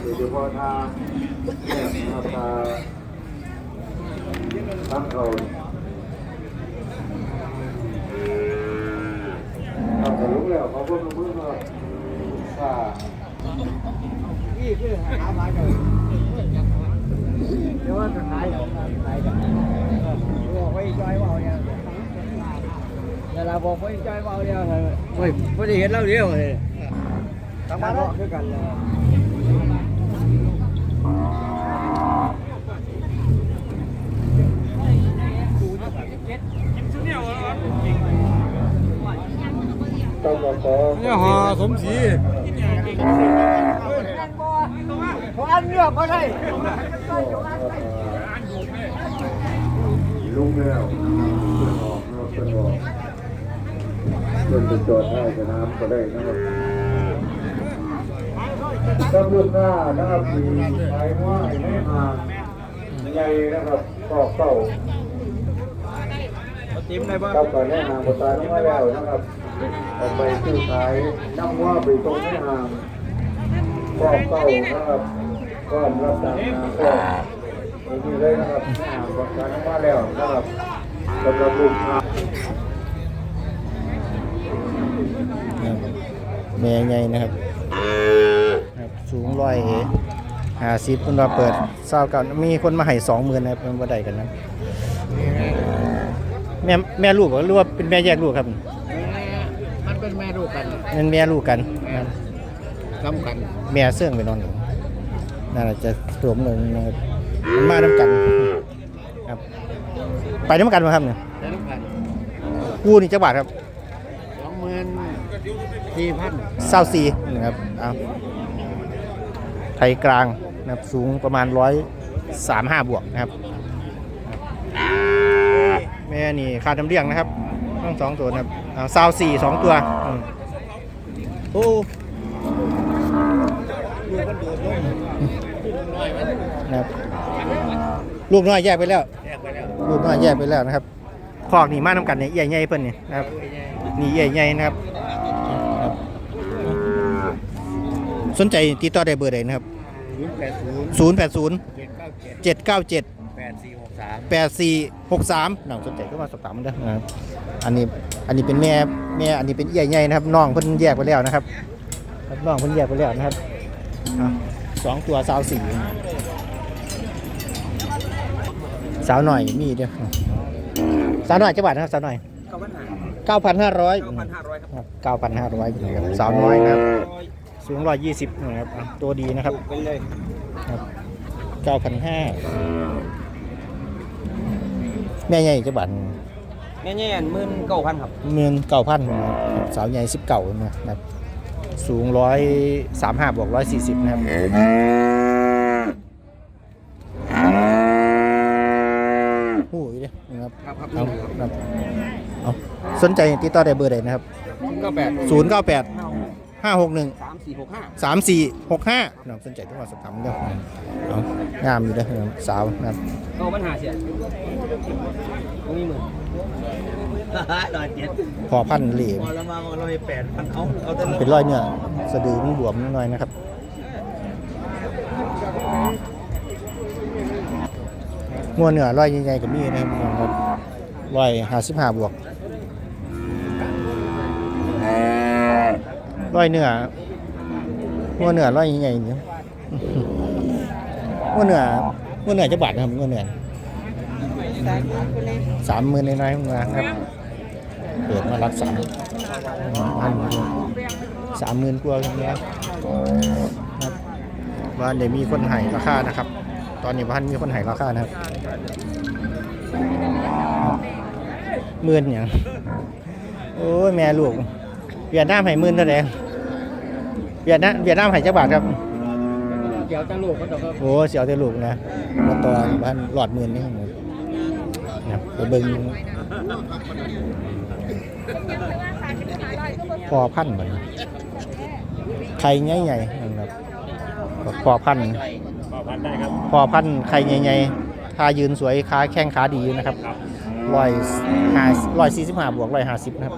โดยเฉพาะทางแยกนะครับทางทางเขาทางเขาลุกแล้วเขาเพิ่งเพิ่งมาว่านี่คือหามาเลยเดี๋ยวว่าจะขายของขายกันบอกไว้จอยเบาเนี่ย เวลาบอกไว้จเบาเนี่ยเฮ้ยไม่ได้เห็นแล้วเดียวเลยทำมาแล้วคือกันเลยเนี่ยหอสมศรีเพราะอันเนื้อเขาได้ลุงแล้วเพื่อนออกนะครับเพื่ อนออกเพื่อนจะจอดให้สนามก็ได้นะครับตำรวจหน้านะครับมีไม้ว่าไม่ห่างใหญ่นะครับก็เก่าจิ้มได้บ้างครับก่อนแน่ห่างบตายน้ำมาแล้วนะครับออกไปซื้อขายน้ำว่าไปตรงไม่ห่างก็เก่านะครับก็รับจากน้ำก็มีเลยนะครับไม่ห่างบตายน้ำมาแล้วนะครับสำหรับลูกค้า แม่ใหญ่นะครับครับสูงร้อยห้าสิบคนมาเปิดเศร้ากันมีคนมาให้สองหมื่นนะครับเป็นบันไดกันนะแม่แม่ลูกเหรอหรือว่าเป็นแม่แยกลูกครับมันเป็นแม่ลูกกันนั่นแม่ลูกกันนะครับสำคัญแม่เสื่องไปนอนอยู่น่าจะสวมเลยนะครับมันมาน้ำกันครับ ไปน้ำกันมาครับเนี่ยแต่สำคัญกู้นี่จักบาทครับสองหมื่น สี่พันเศร้าซีนะครับเอาไทยกลางนะครับสูงประมาณร้อยสามห้าบวกนะครับ แม่นี่คาดน้ำเลี้ยงนะครับทั้งสองตัวนะครับเอาซาวสี่สองตัวอืมโอ้นะครับลูกน้อยแยกไปแล้วแยกไปแล้ว ลูกน้อยแยกไปแล้วนะครับคอกนี่มาน้ำกันเนี่ยใหญ่ใหญ่เพิ่นนี่นะครับนี่ใหญ่ใหญ่นะครับครับ สนใจติดต่อได้เบอร์ใดนะครับ ศูนย์แปดศูนย์080 เจ็ดเก้าเจ็ด797 แปดสี่หกสาม8463น้องสนใจก็มาสอบถามมันได้อนะครับ อันนี้ อันนี้เป็นแม่ แม่ อันนี้เป็นใหญ่ใหญ่นะครับ น้องเพิ่นแยกไปแล้วนะครับครับน้องเพิ่นแยกไปแล้วนะครับอะสองตัวสาวสี่สาวหน่อยมีเด้อสาวหน่อยจังหวัดนะครับสาวหน่อยเก้าพันห้า9,500เก้าพันห้าร้อยครับเก้าพันห้าร้อยนะครับสาวน้อยนะครับ สูงร้อยยี่สิบนะครับอะตัวดีนะครับไปเลยเก้าพันห้าแม่ใหญ่จะบัตรแม่แง่หมื่นเก้าพันครับเงินเก้าพันสาวใหญ่สิบเก่านะครับ สูงร้อยสามห้าบวกร้อยสี่สิบนะครับโอ้ยเด้อนะครับครับครับเอาครับเอาสนใจติดต่อได้เบอร์ใดนะครับเก้าแปดศูนย์เก้าแปดห้าหกหนึ่ง สามสี่หกห้าสามสี่หกห้าน้องสนใจต้องมาสอบถามเด้อเอางามอยู่เด้อนะครับสาวนะครับเก้าพันห้าเสียตรงนี้หมื่นร้อยเจ็ดพอพันเหรียญพอแล้วมาร้อยแปดพันเอาเอาแต่เป็นรอยเนื้อสะดือมันบวมนิดหน่อยนะครับงัวเนื้อรอยใหญ่ๆกับมีนะครับรอยห้าสิบห้าบวกรอยเนื้อ งัวเหนือรอยใหญ่ๆเนี่ยงัวเหนืองัวเหนือจะบาทนะครับงัวเหนือสามหมื่นในน้อยๆนครับเปิดมารักสามสามหมื่นกว่าครับเนี่ยครับว่าเดี๋ยวมีคนให้ราคานะครับ ตอนนี้พันมีคนให้ราคานะครับหมื่นอย่างโอ้ยแม่ลูกเวียดนามให้หมื่นเท่าไหร่ เวียดนามเวียดนามให้จักบาทครับเกี่ยวตั้งลูกเขาจะก็โอ้เสียวแต่ลูกนะมาตอนพันหลอดหมื่นนี่ครับนะครับไปเบิ่งพอพันเหมือนไข่ใหญ่ๆนะครับพอพันพอพันไข่ใหญ่ๆขายืนสวยขาแข้งขาดีนะครับร้อยห้าร้อยสี่สิบห้าบวกร้อยห้าสิบนะครับ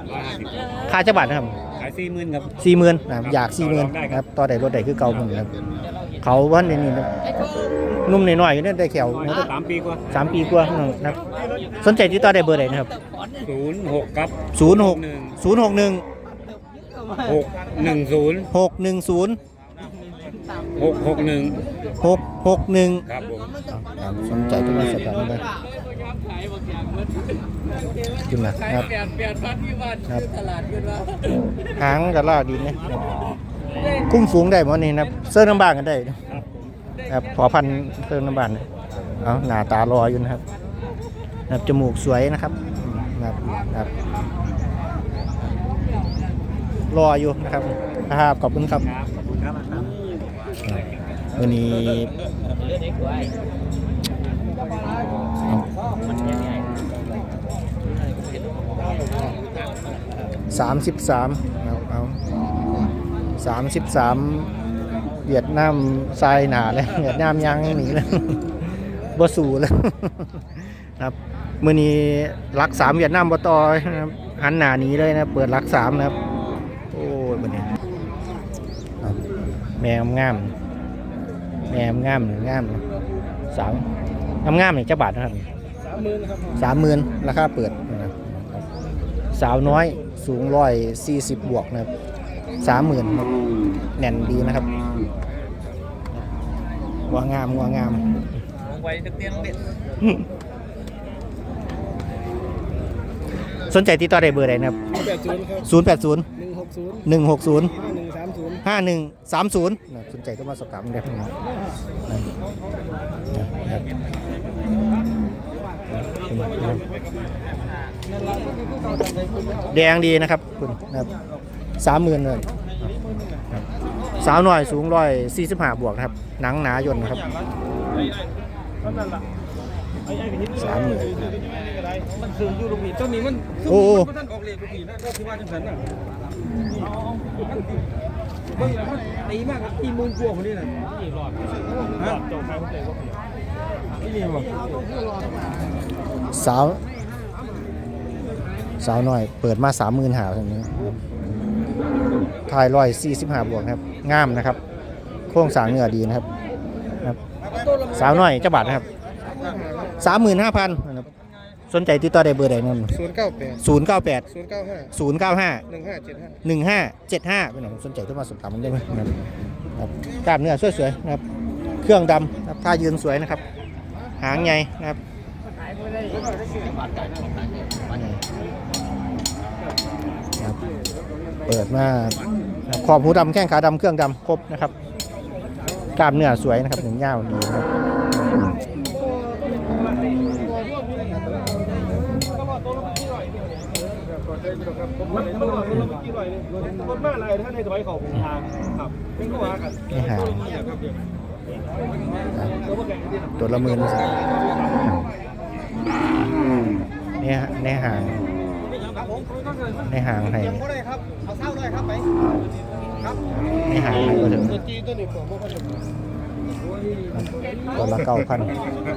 ค่าจะบาทนะครับขายสี่หมื่นครับ สี่หมื่นนะครับอยากสี่หมื่นนะครับต่อได้รถได้คือเก่าหมดนะครับเขาวันนี้นี่นะครับนุ่มหน่อยๆอยู่เนี่ยได้แขวสามปีกว่าสามปีกว่านะครับสนใจติดต่อได้เบอร์ไหนนะครับศูนย์หกครับศูนย์หกหนึ่งศูนย์หกหนึ่งหกหนึ่งศูนย์หกหนึ่งศูนย์หกหกหนึ่งหกหกหนึ่งครับผมสนใจทุกวัน สัปดาห์นี้นะขึ้นมาครับครับหางกับลากดินเนี่ยคุ้มฝูงได้หมดนี่นะครับเสื้อน้ำบานกันได้นะครับพอพันธุ์เสื้อน้ำบานเนี่ยเอาหน้าตารออยู่นะครับนะครับจมูกสวยนะครับนะครับนะครับรออยู่นะครับครับขอบคุณครับครับขอบคุณครับวันนี้ สามสิบสามเอาเอาสามสิบสามเวียดนามทรายหนาเลยเวียดนามยังหนีเลยบ่สู่เลยครับมื่อนี้รักสามเวียดนามบ่ต่อครับหันหนานี้เลยนะ เปิดรักสามนะครับ โอ้ยวันนี้แมวงาม แม่งามหรืองามสาวงามงามๆนี่เจ้าบาทนะครับ สามหมื่นราคาเปิดนะครับสาวน้อยสูงร้อยสี่สิบบวกนะครับสามหมื่นแน่นดีนะครับว่างามว่างามไว้นักเรียนเด็ดสนใจติดต่อได้เบอร์ใดนะครับแปดศูนย์ครับศูนย์แปดศูนย์หนึ่งหกศูนย์หนึ่งหกศูนย์ห้าหนึ่งสามศูนย์ห้าหนึ่งสามศูนย์สนใจก็มาสอบถามได้นะครับ แดงดีนะครับคุณนะครับสามหมื่นเลยครับสาวหน่อยสูงร้อยสี่สิบห้าบวกนะครับ หนังหนายนนะครับสามหมื่นมันคือยูโรปีเจ้านี้มันโอ้โหท่านออกเลขปีนะก็คือว่าจังสันน่ะเบิ่งแล้วมันตีมากกับตีมูลกลัวคนนี้น่ะนี่รอดฮะจบใครค สาว สาวหน่อย เปิดมาสามหมื่นหาตรงนี้ถ่ายร้อยสี่สิบห้าบวกนะครับงามนะครับ โครงสร้างเนื้อดีนะครับนะครับสาวหน่อยเจ้าบาทนะครับสามหมื่นห้าพันนะครับสนใจติดต่อได้เบอร์ใดนั่นศูนย์เก้าแปดศูนย์เก้าแปดศูนย์เก้าห้าศูนย์เก้าห้าหนึ่งห้าเจ็ดห้าหนึ่งห้าเจ็ดห้าเป็นไหนสนใจที่มาสอบถามมันได้ไหมนะครับครับกล้ามเนื้อสวยๆนะครับ เครื่องดำนะครับท่ายืนสวยนะครับ หางใหญ่นะครับ ครับเปิดมาขอบหูดำแข้งขาดำเครื่องดำครบนะครับกล้ามเนื้อสวยนะครับหนึ่งย่าวดีนะครับมันมันมันกี่ร้อยนี่มันมาอะไรท่านให้ถอยเขาทางครับเป็นก็ว่ากันไม่หางครับตัวละหมื่นสิเนี่ยในหางในหางให้ยังบ่ได้ครับเอาเศร้าเลยครับไปครับในหางให้ก็ถึงตัวจีตัวนี้ผมบ่ค่อยจะตัวละเก้าพัน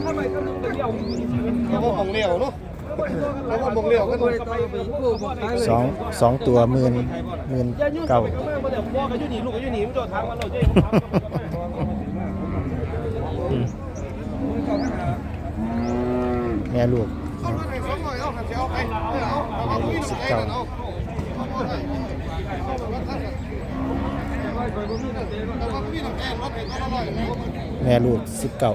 เข้าไปก็นึงเดียวแล้วก็ของเลี้ยวเนาะแล้วก็ของเลี้ยวก็ไปไปสองสองตัวหมื่นหมื่นเก้าก็เดี๋ยวพ่อก็อยู่นี่ลูก ลูกสิบเก้าแม่ลูกสิบเก้า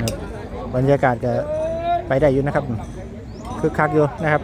ครับบรรยากาศจะไปได้อยู่นะครับ คึกคักอยู่นะครับ